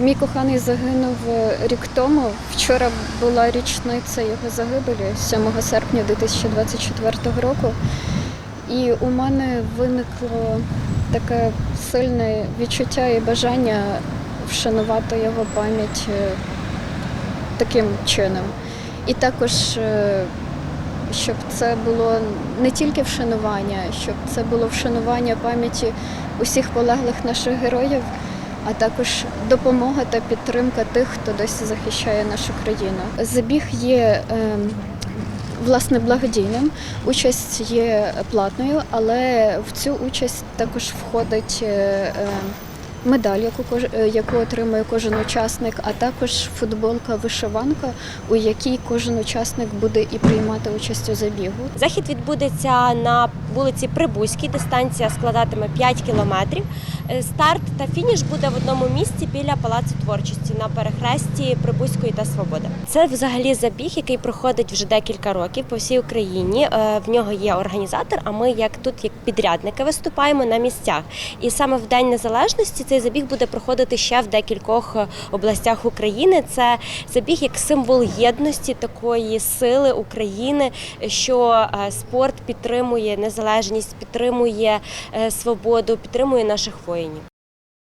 Мій коханий загинув е, рік тому. Вчора була річниця його загибелі 7 серпня 2024 року. І у мене виникло таке сильне відчуття і бажання вшанувати його пам'ять е, таким чином. І також, е, щоб це було не тільки вшанування, щоб це було вшанування пам'яті усіх полеглих наших героїв, а також допомога та підтримка тих, хто досі захищає нашу країну. Забіг є ем, власне благодійним. Участь є платною, але в цю участь також входить. Медаль, яку е, яку отримує кожен учасник, а також футболка вишиванка, у якій кожен учасник буде і приймати участь у забігу. Захід відбудеться на вулиці Прибузькій. Дистанція складатиме 5 кілометрів. Е, Старт та фініш буде в одному місці біля Палацу творчості на перехресті Прибузької та Свободи. Це взагалі забіг, який проходить вже декілька років по всій Україні. Е, В нього є організатор. А ми, як тут, як підрядники, виступаємо на місцях. І саме в День Незалежності цей забіг буде проходити ще в декількох е, областях України. Це забіг як символ єдності такої сили України, що е, спорт підтримує незалежність, підтримує е, свободу, підтримує наших воїнів.